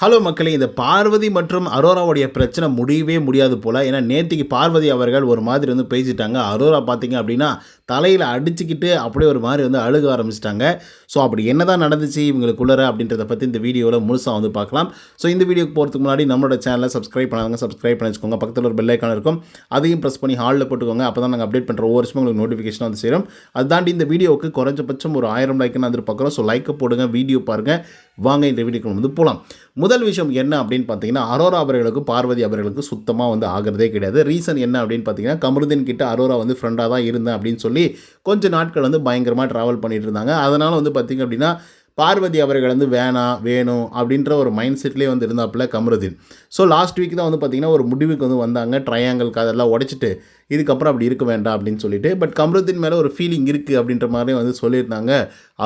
Hello மக்களே இந்த பார்வதி மற்றும் அரோராவுடைய பிரச்சனை முடியவே முடியாது போல். ஏன்னா நேத்திக்கு பார்வதி அவர்கள் ஒரு மாதிரி வந்து பேசிட்டாங்க. அரோரா பார்த்தீங்க அப்படின்னா தலையில் அடிச்சுக்கிட்டு அப்படியே ஒரு மாதிரி வந்து அழுக ஆரம்பிச்சிட்டாங்க. ஸோ அப்படி என்ன தான் நடந்துச்சு இவங்களுக்குள்ளர அப்படின்றத பற்றி இந்த வீடியோவில் முழுசாக வந்து பார்க்கலாம் ஸோ இந்த வீடியோக்கு போகிறதுக்கு முன்னாடி நம்மளோட சேனலை சப்ஸ்கிரைப் பண்ணாங்க சப்ஸ்கிரைப் பண்ணி வச்சுக்கோங்க பக்கத்தில் ஒரு பெல்லைக்கான இருக்கும். அதையும் ப்ரெஸ் பண்ணி ஹாலில் போட்டுக்கோங்க. அப்போ தான் நாங்கள் அப்டேட் பண்ணுற ஒவ்வொரு வருஷமும் உங்களுக்கு நோட்டிஃபிகேஷன் வந்து சேரும். அது தாண்டி இந்த வீடியோவுக்கு குறைஞ்சபட்சம் ஒரு ஆயிரம் லைக்குன்னு வந்து பார்க்குறோம் ஸோ லைக்கை போடுங்க வீடியோ பாருங்கள் வாங்க இந்த வீடியோக்கு வந்து போகலாம் முதல் விஷயம் என்ன அப்படின்னு பார்த்தீங்கன்னா அரோரா அவர்களுக்கும் பார்வதி அவர்களுக்கும் சுத்தமாக வந்து ஆகிறதே கிடையாது. ரீசன் என்ன அப்படின்னு பார்த்தீங்கன்னா கமருதீன் கிட்ட அரோரா வந்து ஃப்ரெண்டாக தான் இருந்தேன் அப்படின்னு சொல்லி கொஞ்சம் நாட்கள் வந்து பயங்கரமாக ட்ராவல் பண்ணிட்டு இருந்தாங்க. அதனால் வந்து பார்த்திங்க அப்படின்னா பார்வதி அவர்கள் வந்து வேணாம் வேணும் அப்படின்ற ஒரு மைண்ட் செட்லேயே வந்து இருந்தாப்புல கமருதீன். ஸோ லாஸ்ட் வீக் தான் வந்து பார்த்திங்கன்னா ஒரு முடிவுக்கு வந்து வந்தாங்க. ட்ரையாங்கல் அதெல்லாம் உடைச்சிட்டு இதுக்கப்புறம் அப்படி இருக்க வேண்டாம் அப்படின்னு சொல்லிட்டு. பட் கமருதீன் மேலே ஒரு ஃபீலிங் இருக்குது அப்படின்ற மாதிரி வந்து சொல்லியிருந்தாங்க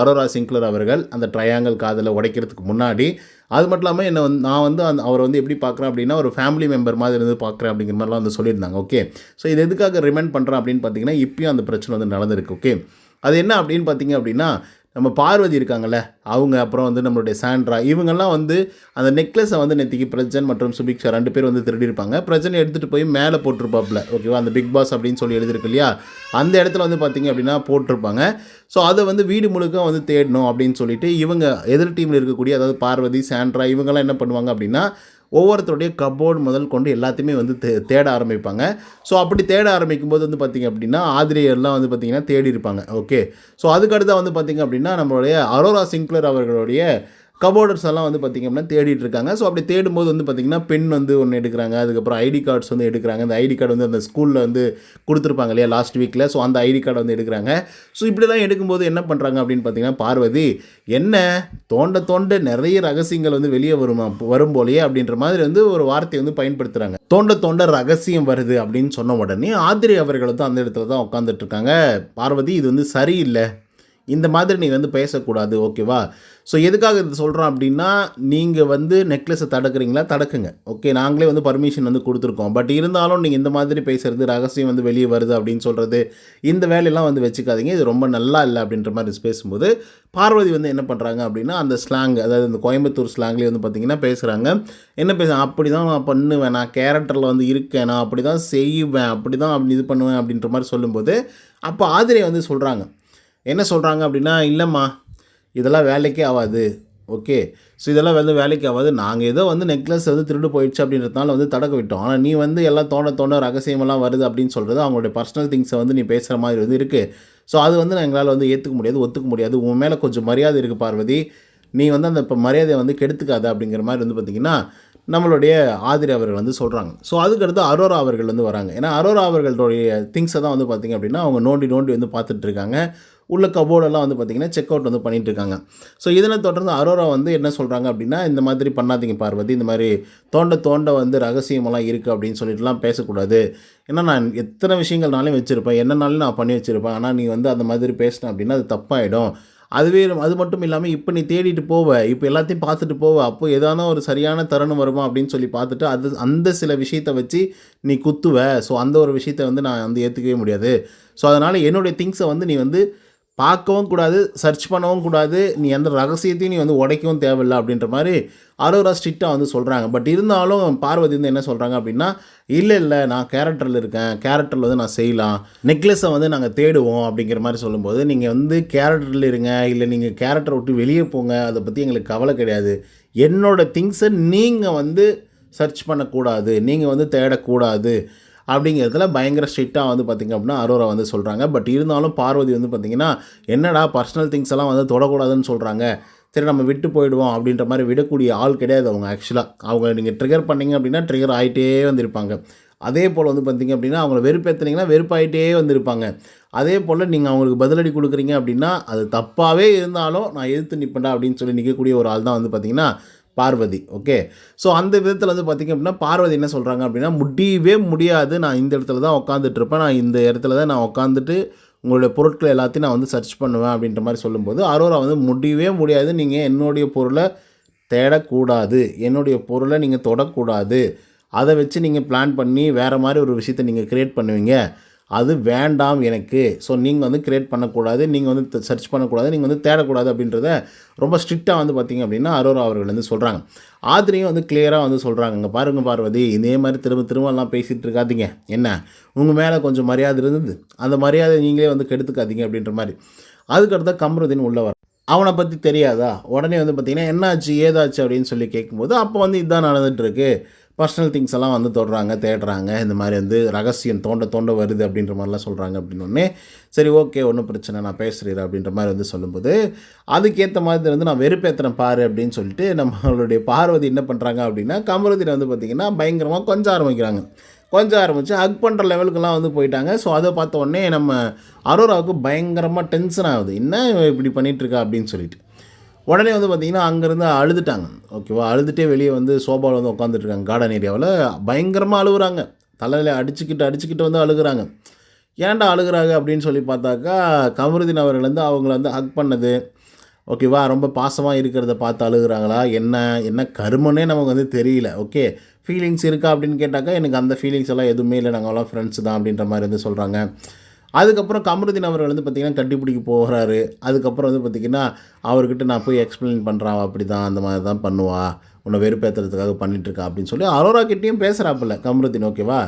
அரோரா சிங்க்லர் அவர்கள். அந்த ட்ரையாங்கல் காதலை உடைக்கிறதுக்கு முன்னாடி. அது மட்டும் இல்லாமல் என்ன வந்து நான் வந்து அந்த அவரை வந்து எப்படி பார்க்குறேன் அப்படின்னா ஒரு ஃபேமிலி மெம்பர் மாதிரி இருந்து பார்க்குறேன் அப்படிங்கிற மாதிரிலாம் வந்து சொல்லியிருந்தாங்க ஓகே ஸோ இது எதுக்காக ரிமைண்ட் பண்ணுறேன் அப்படின்னு பார்த்தீங்கன்னா இப்பயும் அந்த பிரச்சனை வந்து நடந்திருக்கு ஓகே அது என்ன அப்படின்னு பார்த்தீங்க அப்படின்னா நம்ம பார்வதி இருக்காங்கல்ல அவங்க அப்புறம் வந்து நம்மளுடைய சாண்ட்ரா இவங்கெல்லாம் வந்து அந்த நெக்லஸை வந்து நேற்றுக்கு பிரஜன் மற்றும் சுபிக்ஷா ரெண்டு பேர் வந்து திருடியிருப்பாங்க. பிரஜனை எடுத்துகிட்டு போய் மேலே போட்டிருப்பாப்புல ஓகேவா அந்த பிக் பாஸ் அப்படின்னு சொல்லி எழுதிருக்கு இல்லையா? அந்த இடத்துல வந்து பார்த்திங்க அப்படின்னா போட்டிருப்பாங்க. ஸோ அதை வந்து வீடு முழுக்க வந்து தேடணும் அப்படின்னு சொல்லிட்டு இவங்க எதிர் டீமில் இருக்கக்கூடிய அதாவது பார்வதி சாண்ட்ரா இவங்கெல்லாம் என்ன பண்ணுவாங்க அப்படின்னா ஒவ்வொருத்தருடைய கபோர்டு முதல் கொண்டு எல்லாத்தையுமே வந்து தே தேட ஆரம்பிப்பாங்க. ஸோ அப்படி தேட ஆரம்பிக்கும் போது வந்து பார்த்திங்க அப்படின்னா ஆதிரியர்லாம் வந்து பார்த்திங்கன்னா தேடி இருப்பாங்க ஓகே ஸோ அதுக்கடுத்து வந்து பார்த்திங்க அப்படின்னா நம்மளுடைய அரோரா சிங்க்லர் அவர்களுடைய கபோர்டர்ஸ் எல்லாம் வந்து பார்த்திங்க அப்படின்னா தேடிட்டு இருக்காங்க. ஸோ அப்படி தேடும்போது வந்து பார்த்திங்கன்னா பெண் வந்து ஒன்று எடுக்கிறாங்க. அதுக்கப்புறம் ஐடி கார்ட்ஸ் வந்து எடுக்கிறாங்க. அந்த ஐடி கார்டு வந்து அந்த ஸ்கூலில் வந்து கொடுத்துருப்பாங்க இல்லையா லாஸ்ட் வீக்கில் ஸோ அந்த ஐடி கார்டு வந்து எடுக்கிறாங்க. ஸோ இப்படிலாம் எடுக்கும்போது என்ன பண்ணுறாங்க அப்படின்னு பார்த்தீங்கன்னா பார்வதி என்ன தோண்ட தோண்ட நிறைய ரகசியங்கள் வந்து வெளியே வருமா வரும் போலையே அப்படின்ற மாதிரி வந்து ஒரு வார்த்தையை வந்து பயன்படுத்துகிறாங்க தோண்ட தோண்ட ரகசியம் வருது அப்படின்னு சொன்ன உடனே ஆதிரி அவர்கள் வந்து அந்த இடத்துல தான் உட்காந்துட்டு இருக்காங்க. பார்வதி இது வந்து சரியில்லை. இந்த மாதிரி நீ வந்து பேசக்கூடாது ஓகேவா? ஸோ எதுக்காக இது சொல்கிறோம் அப்படின்னா நீங்கள் வந்து நெக்லஸை தடுக்கிறீங்களா? தடுக்குங்க. ஓகே நாங்களே வந்து பர்மிஷன் வந்து கொடுத்துருக்கோம். பட் இருந்தாலும் நீங்கள் இந்த மாதிரி பேசுகிறது ரகசியம் வந்து வெளியே வருது அப்படின்னு சொல்கிறது இந்த வேலையெல்லாம் வந்து வச்சுக்காதீங்க. இது ரொம்ப நல்லா இல்லை அப்படின்ற மாதிரி பேசும்போது பார்வதி வந்து என்ன பண்ணுறாங்க அப்படின்னா அந்த ஸ்லாங் அதாவது இந்த கோயம்புத்தூர் ஸ்லாங்லேயே வந்து பார்த்திங்கன்னா பேசுகிறாங்க என்ன பேச அப்படி தான் நான் பண்ணுவேன். நான் கேரக்டரில் வந்து இருக்கேன். நான் அப்படி தான் செய்வேன். அப்படி தான் இது பண்ணுவேன். அப்படின்ற மாதிரி சொல்லும்போது அப்போ ஆதிரியை வந்து சொல்கிறாங்க என்ன சொல்கிறாங்க அப்படின்னா இல்லைம்மா இதெல்லாம் வேலைக்கே ஆகாது ஓகே? ஸோ இதெல்லாம் வந்து வேலைக்கு ஆகாது நாங்கள் ஏதோ வந்து நெக்லஸ் வந்து திருடு போயிடுச்சு அப்படின்றதுனால வந்து தடக்க விட்டோம். ஆனால் நீ வந்து எல்லாம் தோண தோண ரகசியமெல்லாம் வருது அப்படின்னு சொல்கிறது அவங்களுடைய பர்சனல் திங்ஸை வந்து நீ பேசுகிற மாதிரி வந்து இருக்குது ஸோ அது வந்து எங்களால் வந்து ஏற்றுக்க முடியாது ஒத்துக்க முடியாது. உன் மேலே கொஞ்சம் மரியாதை இருக்குது பார்வதி. நீ வந்து அந்த இப்போ மரியாதையை வந்து கெடுத்துக்காத அப்படிங்கிற மாதிரி வந்து பார்த்திங்கன்னா நம்மளுடைய ஆதிரி அவர்கள் வந்து சொல்கிறாங்க ஸோ அதுக்கடுத்து அரோரா அவர்கள் வந்து வராங்க. ஏன்னா அரோரா அவர்களுடைய திங்ஸை தான் வந்து பார்த்திங்க அப்படின்னா அவங்க நோண்டி நோண்டி வந்து பார்த்துட்ருக்காங்க உள்ள கபோர்டெல்லாம் வந்து பார்த்திங்கன்னா செக் அவுட் வந்து பண்ணிகிட்டு இருக்காங்க ஸோ இதனை தொடர்ந்து அரோரா வந்து என்ன சொல்கிறாங்க அப்படின்னா இந்த மாதிரி பண்ணாதீங்க பார்வதி இந்த மாதிரி தோண்ட தோண்ட வந்து ரகசியமெல்லாம் இருக்குது அப்படின்னு சொல்லிட்டுலாம் பேசக்கூடாது. ஏன்னா நான் எத்தனை விஷயங்கள்னாலையும் வச்சுருப்பேன். என்னனாலும் நான் பண்ணி வச்சுருப்பேன். ஆனால் நீ வந்து அந்த மாதிரி பேசினேன் அப்படின்னா அது தப்பாயிடும். அதுவே அது மட்டும் இல்லாமல் இப்போ நீ தேடிட்டு போவ. இப்போ எல்லாத்தையும் பார்த்துட்டு போவ. அப்போ ஏதான ஒரு சரியான தருணம் வருமா அப்படின்னு சொல்லி பார்த்துட்டு அது அந்த சில விஷயத்தை வச்சு நீ குத்துவ. ஸோ அந்த ஒரு விஷயத்த வந்து நான் வந்து ஏற்றுக்கவே முடியாது. ஸோ அதனால் என்னுடைய திங்ஸை வந்து நீ வந்து பார்க்கவும் கூடாது சர்ச் பண்ணவும் கூடாது. நீ எந்த ரகசியத்தையும் நீ வந்து உடைக்கவும் தேவையில்லை அப்படின்ற மாதிரி அரோரா ஸ்ட்ரிக்டாக வந்து சொல்கிறாங்க பட் இருந்தாலும் பார்வதி வந்து என்ன சொல்கிறாங்க அப்படின்னா இல்லை இல்லை நான் கேரக்டரில் இருக்கேன். கேரக்டரில் வந்து நான் செய்யலாம். நெக்லஸை வந்து நாங்கள் தேடுவோம். அப்படிங்கிற மாதிரி சொல்லும்போது நீங்கள் வந்து கேரக்டரில் இருங்க. இல்லை நீங்கள் கேரக்டரை விட்டு வெளியே போங்க. அதை பற்றி எங்களுக்கு கவலை கிடையாது. என்னோடய திங்ஸை நீங்கள் வந்து சர்ச் பண்ணக்கூடாது. நீங்கள் வந்து தேடக்கூடாது. அப்படிங்கிறதுல பயங்கர ஸ்ட்ரிக்டாக வந்து பார்த்திங்க அப்படின்னா அரோரா வந்து சொல்கிறாங்க பட் இருந்தாலும் பார்வதி வந்து பார்த்திங்கன்னா என்னடா பர்சனல் திங்ஸ் எல்லாம் வந்து தொடக்கூடாதுன்னு சொல்கிறாங்க சரி நம்ம விட்டு போயிடுவோம். அப்படின்ற மாதிரி விடக்கூடிய ஆள் கிடையாது அவங்க ஆக்சுவலாக அவங்க நீங்கள் ட்ரிகர் பண்ணிங்க அப்படின்னா ட்ரிகர் ஆகிட்டே வந்திருப்பாங்க. அதே போல் வந்து பார்த்திங்க அப்படின்னா அவங்கள வெறுப்பேற்றுனீங்கன்னா வெறுப்பாயிட்டே வந்திருப்பாங்க. அதே போல் நீங்கள் அவங்களுக்கு பதிலடி கொடுக்குறீங்க அப்படின்னா அது தப்பாகவே இருந்தாலும் நான் எதிர்த்து நிற்பேன்டா அப்படின்னு சொல்லி நிற்கக்கூடிய ஒரு ஆள் தான் வந்து பார்த்திங்கன்னா பார்வதி ஓகே ஸோ அந்த விதத்தில் வந்து பார்த்திங்க அப்படின்னா பார்வதி என்ன சொல்கிறாங்க அப்படின்னா முடியவே முடியாது. நான் இந்த இடத்துல தான் உட்காந்துட்ருப்பேன் நான் இந்த இடத்துல தான் நான் உட்காந்துட்டு உங்களுடைய பொருட்கள் எல்லாத்தையும் நான் வந்து சர்ச் பண்ணுவேன் அப்படின்ற மாதிரி சொல்லும்போது அரோரா வந்து முடியவே முடியாது. நீங்கள் என்னுடைய பொருளை தேடக்கூடாது. என்னுடைய பொருளை நீங்கள் தொடக்கூடாது. அதை வச்சு நீங்கள் பிளான் பண்ணி வேறு மாதிரி ஒரு விஷயத்தை நீங்கள் க்ரியேட் பண்ணுவீங்க. அது வேண்டாம் எனக்கு. ஸோ நீங்கள் வந்து கிரியேட் பண்ணக்கூடாது நீங்கள் வந்து சர்ச் பண்ணக்கூடாது நீங்கள் வந்து தேடக்கூடாது அப்படின்றத ரொம்ப ஸ்ட்ரிக்டாக வந்து பார்த்திங்க அப்படின்னா அரோரா அவர்கள் வந்து சொல்கிறாங்க ஆதிரியும் வந்து கிளியராக வந்து சொல்கிறாங்க இங்கே பாருங்க பார்வதி இதே மாதிரி திரும்ப திரும்பலாம் பேசிகிட்டு இருக்காதீங்க. என்ன? உங்கள் மேலே கொஞ்சம் மரியாதை இருந்தது. அந்த மரியாதை நீங்களே வந்து கெடுத்துக்காதீங்க அப்படின்ற மாதிரி. அதுக்கடுத்த கம்ருதீன் உள்ளவர் அவனை பற்றி தெரியாதா? உடனே வந்து பார்த்திங்கன்னா என்னாச்சு ஏதாச்சு அப்படின்னு சொல்லி கேட்கும்போது அப்போ வந்து இதுதான் நடந்துகிட்ருக்கு பர்சனல் திங்ஸ் எல்லாம் வந்து தொடுறாங்க தேடுறாங்க. இந்த மாதிரி வந்து ரகசியம் தோண்ட தோண்ட வருது அப்படின்ற மாதிரிலாம் சொல்கிறாங்க அப்படின்னு சரி ஓகே ஒன்றும் பிரச்சனை நான் பேசுகிறேன் அப்படின்ற மாதிரி வந்து சொல்லும்போது அதுக்கேற்ற மாதிரி வந்து நான் வெறுப்பேற்றுறேன் பாரு அப்படின்னு சொல்லிட்டு நம்மளுடைய பார்வதி என்ன பண்ணுறாங்க அப்படின்னா கமருதீனை வந்து பார்த்திங்கன்னா பயங்கரமாக கொஞ்சம் ஆரம்பிக்கிறாங்க. கொஞ்சம் ஆரம்பித்து ஹக் பண்ணுற லெவலுக்குலாம் வந்து போயிட்டாங்க. ஸோ அதை பார்த்த உடனே நம்ம அரோராவுக்கு பயங்கரமாக டென்ஷன் ஆகுது. என்ன இப்படி பண்ணிகிட்ருக்கா அப்படின்னு சொல்லிட்டு. உடனே வந்து பார்த்திங்கன்னா அங்கேருந்து அழுதுட்டாங்க. ஓகேவா? அழுதுகிட்டே வெளியே வந்து சோபாவில் வந்து உட்காந்துட்ருக்காங்க கார்டன் ஏரியாவில் பயங்கரமாக அழுகுறாங்க. தலையில் அடிச்சுக்கிட்டு அடிச்சுக்கிட்டு வந்து அழுகுறாங்க. ஏன்டா அழுகுறாங்க அப்படின்னு சொல்லி பார்த்தாக்கா கமருதீன் அவர்கள் வந்து அவங்கள வந்து ஹக் பண்ணது. ஓகேவா? ரொம்ப பாசமாக இருக்கிறத பார்த்து அழுகுறாங்களா? என்ன? என்ன கருமனே நமக்கு வந்து தெரியல. ஓகே? ஃபீலிங்ஸ் இருக்கா அப்படின்னு கேட்டாக்கா எனக்கு அந்த ஃபீலிங்ஸ் எல்லாம் எதுவுமே இல்லை. நாங்கள்லாம் ஃப்ரெண்ட்ஸ் தான் அப்படின்ற மாதிரி வந்து சொல்கிறாங்க அதுக்கப்புறம் கமருதீன் அவர்கள் வந்து பார்த்திங்கன்னா கட்டிப்பிடிக்க போகிறாரு. அதுக்கப்புறம் வந்து பார்த்திங்கன்னா அவர்கிட்ட நான் போய் எக்ஸ்பிளைன் பண்ணுறான் அப்படி தான் அந்த மாதிரி தான் பண்ணுவா. உன்னை வெறுப்பேற்றுறதுக்காக பண்ணிகிட்ருக்கா அப்படின்னு சொல்லி அரோரா கிட்டேயும் பேசுகிறாப்புல கமருதீன் ஓகேவா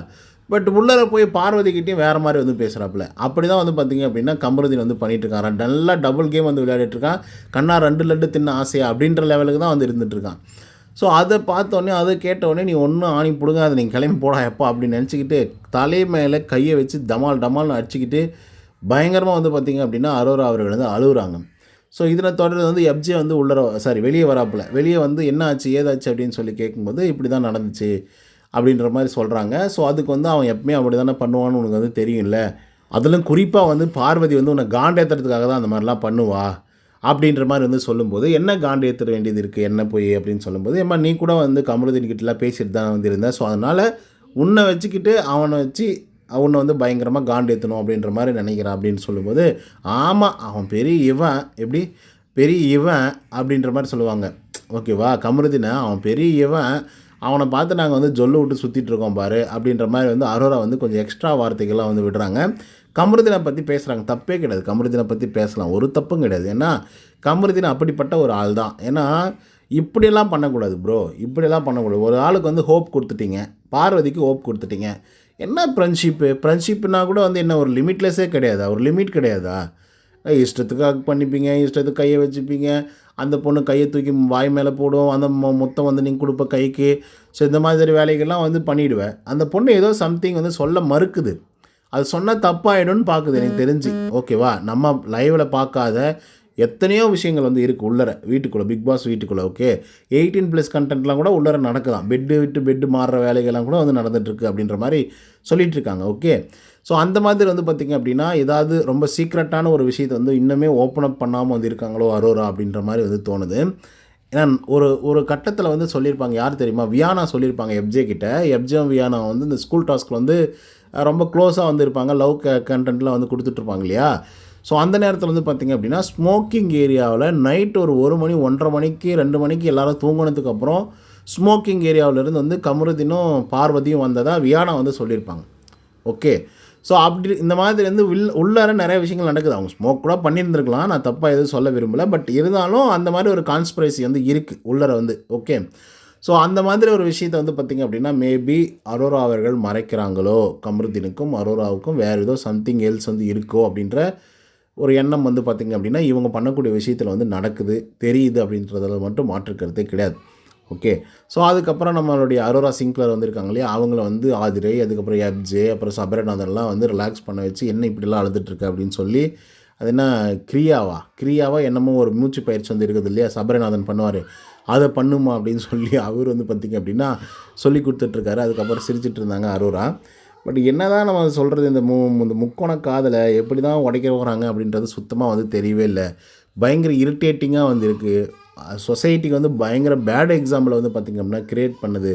பட் உள்ளர போய் பார்வதி கிட்டேயும் வேறு மாதிரி வந்து பேசுகிறாப்புல அப்படி தான் வந்து பார்த்திங்க அப்படின்னா கமருதீன் வந்து பண்ணிட்டு நல்லா டபுள் கேம் வந்து விளையாடிட்டுருக்கான் கண்ணா ரெண்டு லட்டு தின்ன ஆசையா அப்படின்ற லெவலுக்கு தான் வந்து இருந்துட்டு இருக்கான். ஸோ அதை பார்த்தோன்னே அதை கேட்டோடனே நீ ஒன்றும் ஆணி பிடுங்க அதை நீங்கள் கிளம்பி போடா எப்போ அப்படின்னு நினச்சிக்கிட்டு தலை மேலே கையை வச்சு டமால் டமால்னு அடிச்சுக்கிட்டு பயங்கரமாக வந்து பார்த்திங்க அப்படின்னா அரோரா அவர்கள் வந்து அழுகுறாங்க ஸோ இதில் தொடர்ந்து வந்து எப்ஜே வந்து உள்ளர சாரி வெளியே வராப்புல. வெளியே வந்து என்ன ஆச்சு ஏதாச்சு? அப்படின்னு சொல்லி கேட்கும்போது இப்படி தான் நடந்துச்சு அப்படின்ற மாதிரி சொல்கிறாங்க ஸோ அதுக்கு வந்து அவன் எப்பவுமே அப்படி தானே பண்ணுவான்னு உனக்கு வந்து தெரியும்ல. அதிலும் குறிப்பாக வந்து பார்வதி வந்து உன்னை காண்டேத்துறதுக்காக தான் அந்த மாதிரிலாம் பண்ணுவா. அப்படின்ற மாதிரி வந்து சொல்லும்போது என்ன காண்டு ஏற்ற வேண்டியது இருக்குது என்ன போய்? அப்படின்னு சொல்லும்போது ஏம்மா நீ கூட வந்து கமலுதீன் கிட்டலாம் பேசிட்டு தான் வந்து இருந்த ஸோ அதனால் உன்னை வச்சுக்கிட்டு அவனை வச்சு அவனை வந்து பயங்கரமாக காண்டு ஏற்றணும் அப்படின்ற மாதிரி நினைக்கிறான் அப்படின்னு சொல்லும்போது ஆமாம் அவன் பெரிய இவன். எப்படி? பெரிய இவன் அப்படின்ற மாதிரி சொல்லுவாங்க. ஓகேவா? கமருதினை? அவன் பெரிய இவன். அவனை பார்த்து நாங்கள் வந்து ஜொல்லு விட்டு சுற்றிட்டு இருக்கோம் பாரு. அப்படின்ற மாதிரி வந்து அரோரா வந்து கொஞ்சம் எக்ஸ்ட்ரா வார்த்தைகள்லாம் வந்து விடுறாங்க. கமருதீனை பற்றி பேசுகிறாங்க தப்பே கிடையாது. கமருதீனை பற்றி பேசலாம். ஒரு தப்பும் கிடையாது. ஏன்னா கமருதீன் அப்படிப்பட்ட ஒரு ஆள் தான் ஏன்னா இப்படியெல்லாம் பண்ணக்கூடாது ப்ரோ இப்படியெல்லாம் பண்ணக்கூடாது. ஒரு ஆளுக்கு வந்து ஹோப் கொடுத்துட்டீங்க. பார்வதிக்கு ஹோப் கொடுத்துட்டீங்க. என்ன ஃப்ரெண்ட்ஷிப்பு ஃப்ரெண்ட்ஷிப்னா கூட வந்து என்ன ஒரு லிமிட்லெஸ்ஸே கிடையாதா? ஒரு லிமிட் கிடையாதா? இஷ்டத்துக்கு ஹக் பண்ணிப்பீங்க. இஷ்டத்துக்கு கையை வச்சுப்பீங்க. அந்த பொண்ணு கையை தூக்கி வாய் மேலே போடும். அந்த மொ மொத்தம் வந்து நீங்கள் கொடுப்ப கைக்கு. ஸோ இந்த மாதிரி வேலைகள்லாம் வந்து பண்ணிவிடுவேன் அந்த பொண்ணு ஏதோ சம்திங் வந்து சொல்ல மறுக்குது. அது சொன்னால் தப்பாயிடும்னு பார்க்குது எனக்கு தெரிஞ்சு. ஓகேவா? நம்ம லைவில் பார்க்காத எத்தனையோ விஷயங்கள் வந்து இருக்குது உள்ளர. வீட்டுக்குள்ளே பிக் பாஸ் வீட்டுக்குள்ளே ஓகே எயிட்டீன் ப்ளஸ் கண்டென்ட்லாம் கூட உள்ளர நடக்குதான். பெட்டு விட்டு பெட்டு மாறுற வேலைகள்லாம் கூட வந்து நடந்துகிட்ருக்கு அப்படின்ற மாதிரி சொல்லிகிட்டு இருக்காங்க ஓகே ஸோ அந்த மாதிரி வந்து பார்த்திங்க அப்படின்னா ஏதாவது ரொம்ப சீக்ரெட்டான ஒரு விஷயத்தை வந்து இன்னுமே ஓப்பன் அப் பண்ணாமல் வந்து இருக்காங்களோ அரோரா அப்படின்ற மாதிரி வந்து தோணுது. ஏன்னா ஒரு ஒரு கட்டத்தில் வந்து சொல்லியிருப்பாங்க யார் தெரியுமா? வியானா சொல்லியிருப்பாங்க எப்ஜே கிட்ட. எப்ஜே வியானா வந்து இந்த ஸ்கூல் டாஸ்க்கில் வந்து ரொம்ப க்ளோஸாக வந்து இருப்பாங்க. லவ் க கண்டென்ட்லாம் வந்து கொடுத்துட்ருப்பாங்க இல்லையா? ஸோ அந்த நேரத்தில் வந்து பார்த்திங்க அப்படின்னா ஸ்மோக்கிங் ஏரியாவில் நைட் ஒரு ஒரு மணி ஒன்றரை மணிக்கு ரெண்டு மணிக்கு எல்லாரும் தூங்கினதுக்கப்புறம் ஸ்மோக்கிங் ஏரியாவிலேருந்து வந்து கமருதினும் பார்வதியும் வந்ததாக வியானா வந்து சொல்லியிருப்பாங்க. ஓகே ஸோ அப்படி இந்த மாதிரி வந்து உள் உள்ளார நிறைய விஷயங்கள் நடக்குது. அவங்க ஸ்மோக் கூட பண்ணியிருந்துருக்கலாம். நான் தப்பாக எதுவும் சொல்ல விரும்பலை. பட் இருந்தாலும் அந்த மாதிரி ஒரு கான்ஸ்பிரசி வந்து இருக்குது உள்ளார வந்து. ஓகே ஸோ அந்த மாதிரி ஒரு விஷயத்தை வந்து பார்த்திங்க அப்படின்னா மேபி அரோரா அவர்கள் மறைக்கிறாங்களோ கமருதீனுக்கும் அரோராவுக்கும் வேறு ஏதோ சம்திங் எல்ஸ் வந்து இருக்கோ அப்படின்ற ஒரு எண்ணம் வந்து பார்த்திங்க அப்படின்னா இவங்க பண்ணக்கூடிய விஷயத்தில் வந்து நடக்குது தெரியுது அப்படின்றதில் மட்டும் மாற்றுக்கிறதே கிடையாது. ஓகே ஸோ அதுக்கப்புறம் நம்மளுடைய அரோரா சிங்க்லர் வந்திருக்காங்க இல்லையா? அவங்கள வந்து ஆதிரை அதுக்கப்புறம் எப்ஜே அப்புறம் சபரநாதன்லாம் வந்து ரிலாக்ஸ் பண்ண வச்சு என்ன இப்படிலாம் அழுதுட்டுருக்கு அப்படின்னு சொல்லி அது என்ன கிரியாவா? கிரியாவா என்னமோ ஒரு மூச்சு பயிற்சி வந்து இருக்குது இல்லையா? சபரநாதன் பண்ணுவார். அதை பண்ணுமா அப்படின்னு சொல்லி அவர் வந்து பார்த்திங்க அப்படின்னா சொல்லி கொடுத்துட்ருக்காரு. அதுக்கப்புறம் சிரிச்சிட்டு இருந்தாங்க அரோரா. பட் என்னதான் நம்ம சொல்கிறது இந்த மு இந்த முக்கோண காதலை எப்படி தான் உடைக்க போகிறாங்க அப்படின்றது சுத்தமாக வந்து தெரியவே இல்லை. பயங்கர இரிட்டேட்டிங்காக வந்துருக்கு சொசைட்டிக்கு வந்து பயங்கர பேட் எக்ஸாம்பிளை வந்து பார்த்திங்க அப்படின்னா க்ரியேட் பண்ணுது.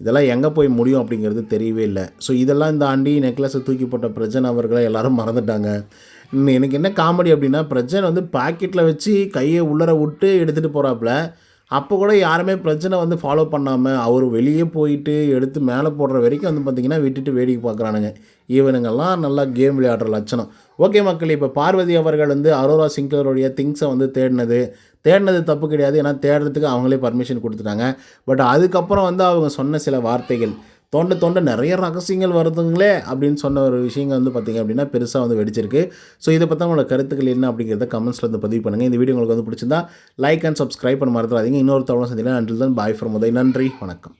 இதெல்லாம் எங்கே போய் முடியும் அப்படிங்கிறது தெரியவே இல்லை. ஸோ இதெல்லாம் இந்த ஆண்டி நெக்லஸை தூக்கி போட்ட பிரஜன் அவர்களை எல்லோரும் மறந்துட்டாங்க. இன்னும் எனக்கு என்ன காமெடி அப்படின்னா பிரஜன் வந்து பாக்கெட்டில் வச்சு கையை உள்ளர விட்டு எடுத்துகிட்டு போகிறாப்புல அப்போ கூட யாருமே பிரச்சனை வந்து ஃபாலோ பண்ணாமல் அவர் வெளியே போயிட்டு எடுத்து மேலே போடுற வரைக்கும் வந்து பார்த்திங்கன்னா விட்டுட்டு வேடிக்கை பார்க்குறானுங்க. ஈவனுங்கெல்லாம் நல்லா கேம் விளையாடுற லட்சணம். ஓகே மக்கள் இப்போ பார்வதி அவர்கள் வந்து அரோரா சிங்லருடைய திங்ஸை வந்து தேடினது. தேடினது தப்பு கிடையாது. ஏன்னா தேடுறதுக்கு அவங்களே பர்மிஷன் கொடுத்துட்டாங்க. பட் அதுக்கப்புறம் வந்து அவங்க சொன்ன சில வார்த்தைகள். தோண்ட தோண்ட நிறைய ரகசியங்கள் வருதுங்களே அப்படின்னு சொன்ன ஒரு விஷயங்கள் வந்து பார்த்திங்க அப்படின்னா பெருசாக வந்து வெடிச்சிருக்கு. ஸோ இதை பற்றி உங்களோட கருத்துக்கள் என்ன அப்படிங்கிறத கமெண்ட்ஸில் வந்து பதிவு பண்ணுங்கள் இந்த வீடியோ உங்களுக்கு வந்து பிடிச்சிருந்தா லைக் அண்ட் சப்ஸ்கிரைப் பண்ண மறந்துடாதீங்க. இன்னொரு தவணை சந்திக்கலாம். அண்டில் தான் பாய் ஃப்ரம் உதய் நன்றி. வணக்கம்.